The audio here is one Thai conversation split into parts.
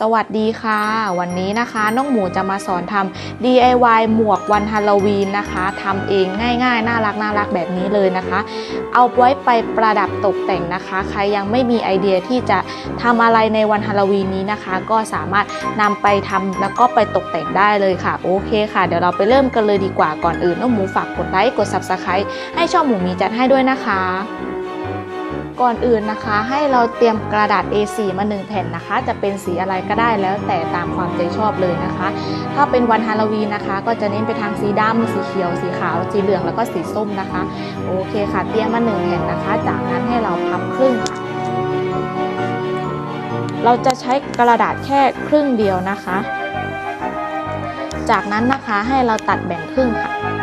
สวัสดีค่ะ วันนี้นะคะน้องหมูจะมาสอนทำ DIY หมวกวันฮาโลวีนนะคะทำเองง่ายๆ น่ารักน่ารักแบบนี้เลยนะคะ เอาไว้ไปประดับตกแต่งนะคะ ใครยังไม่มีไอเดียที่จะทำอะไรในวันฮาโลวีนนี้นะคะ ก็สามารถนำไปทำแล้วก็ไปตกแต่งได้เลยค่ะ โอเคค่ะ เดี๋ยวเราไปเริ่มกันเลยดีกว่าก่อนอื่นน้องหมูฝากกดไลค์กด Subscribe ให้ช่องหมูมีจัดให้ด้วยนะคะ ก่อนอื่นนะคะให้เราเตรียมกระดาษ A4 มา 1 แผ่นนะคะ จะเป็นสีอะไรก็ได้แล้วแต่ตามความใจชอบเลยนะคะ ถ้าเป็นวันฮาโลวีนนะคะ ก็จะเน้นไปทางสีดำสีเขียว สีขาว สีเหลืองแล้วก็สีส้มนะคะ โอเคค่ะ เตรียมมา 1 แผ่นนะคะ จากนั้นให้เราพับครึ่งค่ะ เราจะใช้กระดาษแค่ครึ่งเดียวนะคะ จากนั้นนะคะให้เราตัดแบ่งครึ่งค่ะ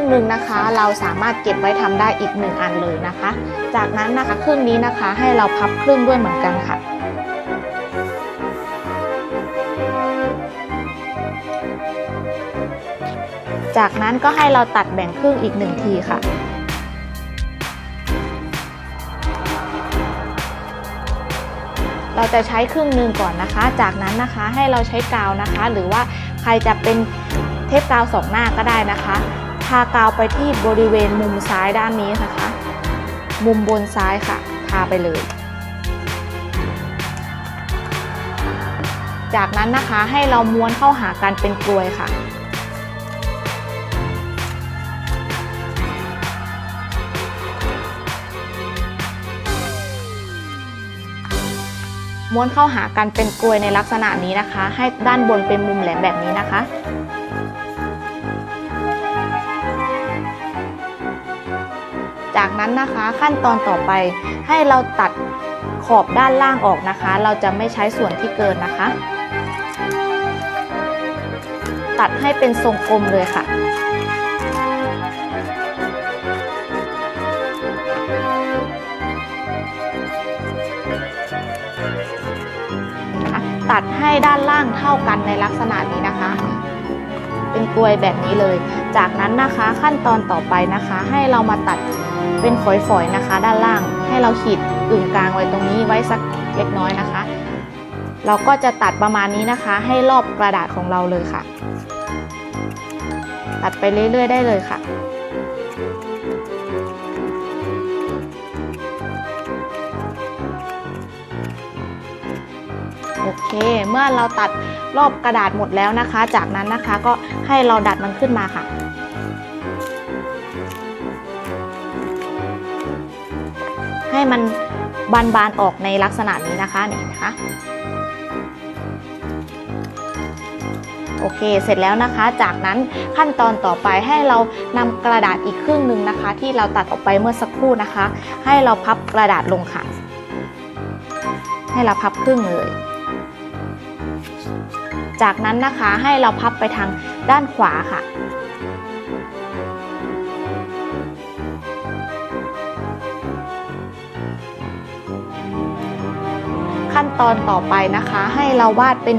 รึ่งหนึ่งนะคะ เราสามารถเก็บไว้ทำได้อีกหนึ่งอันเลยนะคะ จากนั้นนะคะครึ่งนี้นะคะให้เราพับครึ่งด้วยเหมือนกันค่ะจากนั้นก็ให้เราตัดแบ่งครึ่งอีกหนึ่งทีค่ะ เราจะใช้ครึ่งหนึ่งก่อนนะคะ จากนั้นนะคะให้เราใช้กาวนะคะ หรือว่าใครจะเป็นเทปกาวสองหน้าก็ได้นะคะทากาวไปที่บริเวณมุมซ้ายด้านนี้นะคะ มุมบนซ้ายค่ะ ทาไปเลย จากนั้นนะคะให้เราม้วนเข้าหากันเป็นกลวยค่ะม้วนเข้าหากันเป็นกลวยในลักษณะนี้นะคะ ให้ด้านบนเป็นมุมแหลมแบบนี้นะคะ จากนั้นนะคะขั้นตอนต่อไปให้เราตัดขอบด้านล่างออกนะคะ เราจะไม่ใช้ส่วนที่เกินนะคะ ตัดให้เป็นทรงกลมเลยค่ะตัดให้ด้านล่างเท่ากันในลักษณะนี้นะคะ เป็นกลวยแบบนี้เลย จากนั้นนะคะขั้นตอนต่อไปนะคะ ให้เรามาตัด เป็นฝอยๆนะคะ ด้านล่างให้เราขีดกึ่งกลางไว้ตรงนี้ไว้สักเล็กน้อยนะคะ เราก็จะตัดประมาณนี้นะคะ ให้รอบกระดาษของเราเลยค่ะ ตัดไปเรื่อยๆ ได้เลยค่ะโอเค เมื่อเราตัดรอบกระดาษหมดแล้วนะคะ จากนั้นนะคะก็ให้เราดัดมันขึ้นมาค่ะ ให้มันบานๆออกในลักษณะนี้นะคะนี่นะคะโอเค เสร็จแล้วนะคะ จากนั้นขั้นตอนต่อไปให้เรานำกระดาษอีกครึ่งหนึ่งนะคะ ที่เราตัดออกไปเมื่อสักครู่นะคะ ให้เราพับกระดาษลงค่ะ ให้เราพับครึ่งเลย จากนั้นนะคะให้เราพับไปทางด้านขวาค่ะ ขั้นตอนต่อไปนะคะ ให้เราวาดเป็น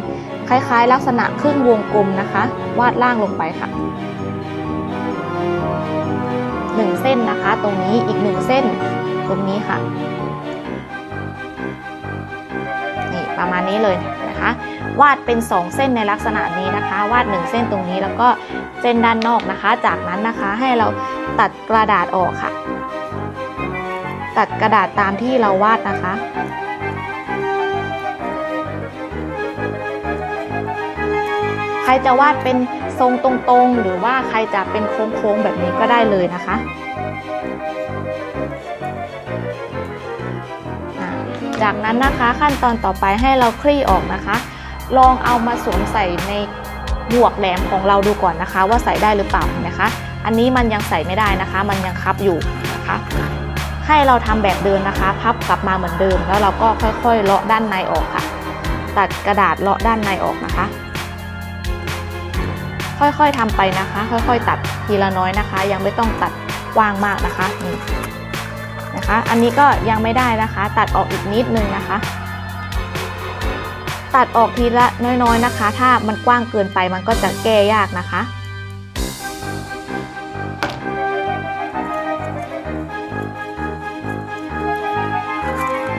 คล้ายๆ ลักษณะครึ่งวงกลมนะคะ วาดล่างลงไปค่ะหนึ่งเส้นนะคะ ตรงนี้อีกหนึ่งเส้นตรงนี้ค่ะนี่ประมาณนี้เลยนะคะ วาดเป็น 2 เส้นในลักษณะนี้นะคะ วาด 1 เส้นตรงนี้แล้วก็เส้นด้านนอกนะคะ จากนั้นนะคะให้เราตัดกระดาษออกค่ะ ตัดกระดาษตามที่เราวาดนะคะ รจะวาดเป็นทรงตรงๆ หรือว่าใครจะเป็นโค้งๆแบบนี้ก็ได้เลยนะคะจากนั้นนะคะขั้นตอนต่อไปให้เราคลี่ออกนะคะ ลองเอามาสวมใส่ในหมวกแหลมของเราดูก่อนนะคะ ว่าใส่ได้หรือเปล่านะคะ อันนี้มันยังใส่ไม่ได้นะคะ มันยังคับอยู่นะคะ ให้เราทำแบบเดิมนะคะ พับกลับมาเหมือนเดิม แล้วเราก็ค่อยๆเลาะด้านในออกค่ะ ตัดกระดาษเลาะด้านในออกนะคะ ค่อยๆทำไปนะคะ ค่อยๆ ตัดทีละน้อยนะคะ ยังไม่ต้องตัดกว้างมากนะคะนี่นะคะ อันนี้ก็ยังไม่ได้นะคะ ตัดออกอีกนิดนึงนะคะ ตัดออกทีละน้อยๆนะคะ ถ้ามันกว้างเกินไปมันก็จะแก้ยากนะคะ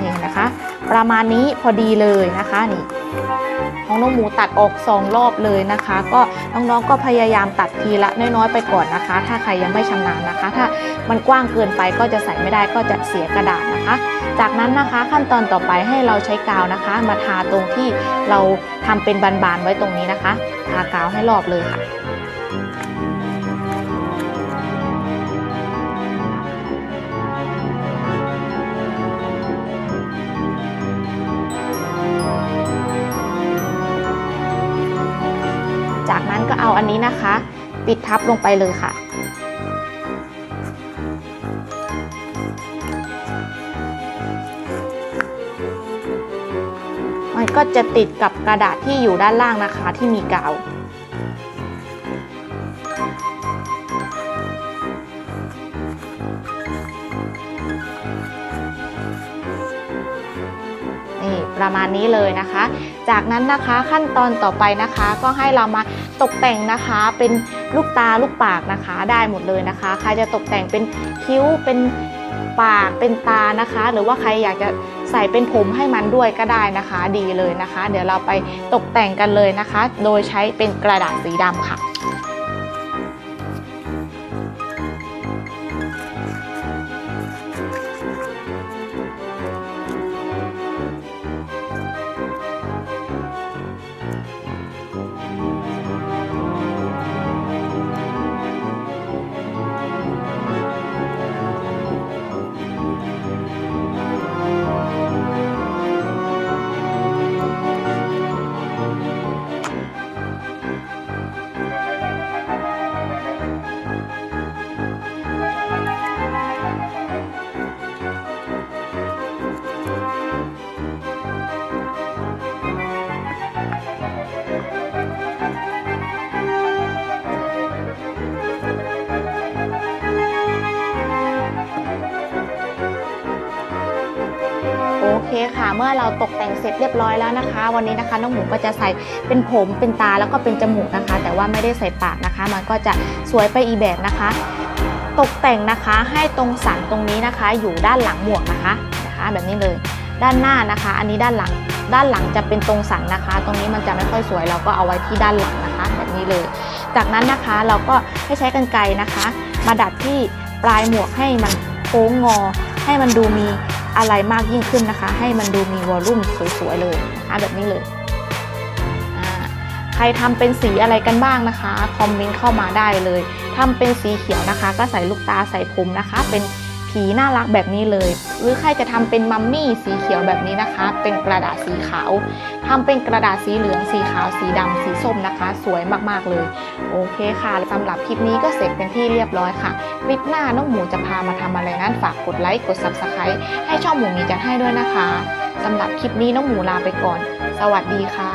นี่นะคะ ประมาณนี้พอดีเลยนะคะนี่ ของน้องหมูตัดออกสองรอบเลยนะคะ ก็น้องๆก็พยายามตัดทีละน้อยๆไปก่อนนะคะ ถ้าใครยังไม่ชำนาญนะคะ ถ้ามันกว้างเกินไปก็จะใส่ไม่ได้ก็จะเสียกระดาษนะคะ จากนั้นนะคะขั้นตอนต่อไปให้เราใช้กาวนะคะ มาทาตรงที่เราทำเป็นบานๆไว้ตรงนี้นะคะ ทากาวให้รอบเลยค่ะ เอาอันนี้นะคะ ปิดทับลงไปเลยค่ะ มันก็จะติดกับกระดาษที่อยู่ด้านล่างนะคะที่มีกาว ประมาณนี้เลยนะคะ จากนั้นนะคะขั้นตอนต่อไปนะคะ ก็ให้เรามาตกแต่งนะคะเป็นลูกตาลูกปากนะคะ ได้หมดเลยนะคะ ใครจะตกแต่งเป็นคิ้วเป็นปากเป็นตานะคะ หรือว่าใครอยากจะใส่เป็นผมให้มันด้วยก็ได้นะคะ ดีเลยนะคะ เดี๋ยวเราไปตกแต่งกันเลยนะคะ โดยใช้เป็นกระดาษสีดำค่ะ คค่ะ เมื่อเราตกแต่งเสร็จเรียบร้อยแล้วนะคะ วันนี้นะคะน้องหมูก็จะใส่เป็นผมเป็นตาแล้วก็เป็นจมูกนะคะ แต่ว่าไม่ได้ใส่ปากนะคะ มันก็จะสวยไปอีแบบนะคะ ตกแต่งนะคะให้ตรงสันตรงนี้นะคะ อยู่ด้านหลังหมวกนะคะนะคะ แบบนี้เลยด้านหน้านะคะ อันนี้ด้านหลังด้านหลังจะเป็นตรงสันนะคะ ตรงนี้มันจะไม่ค่อยสวยเราก็เอาไว้ที่ด้านหลังนะคะ แบบนี้เลย จากนั้นนะคะเราก็ให้ใช้กรรไกรนะคะ มาดัดที่ปลายหมวกให้มันโค้งงอ ให้มันดูมี อะไรมากยิ่งขึ้นนะคะ ให้มันดูมีวอลลุ่มสวยๆเลยนะคะแบบนี้เลยใครทำเป็นสีอะไรกันบ้างนะคะ คอมเมนต์เข้ามาได้เลยทำเป็นสีเขียวนะคะ ก็ใส่ลูกตาใส่ผมนะคะ เป็น ผีน่ารักแบบนี้เลย หรือใครจะทำเป็นมัมมี่สีเขียวแบบนี้นะคะ เป็นกระดาษสีขาวทำเป็นกระดาษสีเหลืองสีขาวสีดำสีส้มนะคะ สวยมากๆเลย โอเคค่ะสำหรับคลิปนี้ก็เสร็จเป็นที่เรียบร้อยค่ะคลิปหน้าน้องหมูจะพามาทำอะไรนั้นฝากกดไลค์กด Subscribe ให้ช่องหมูมีจัดให้ด้วยนะคะสำหรับคลิปนี้น้องหมูลาไปก่อน สวัสดีค่ะ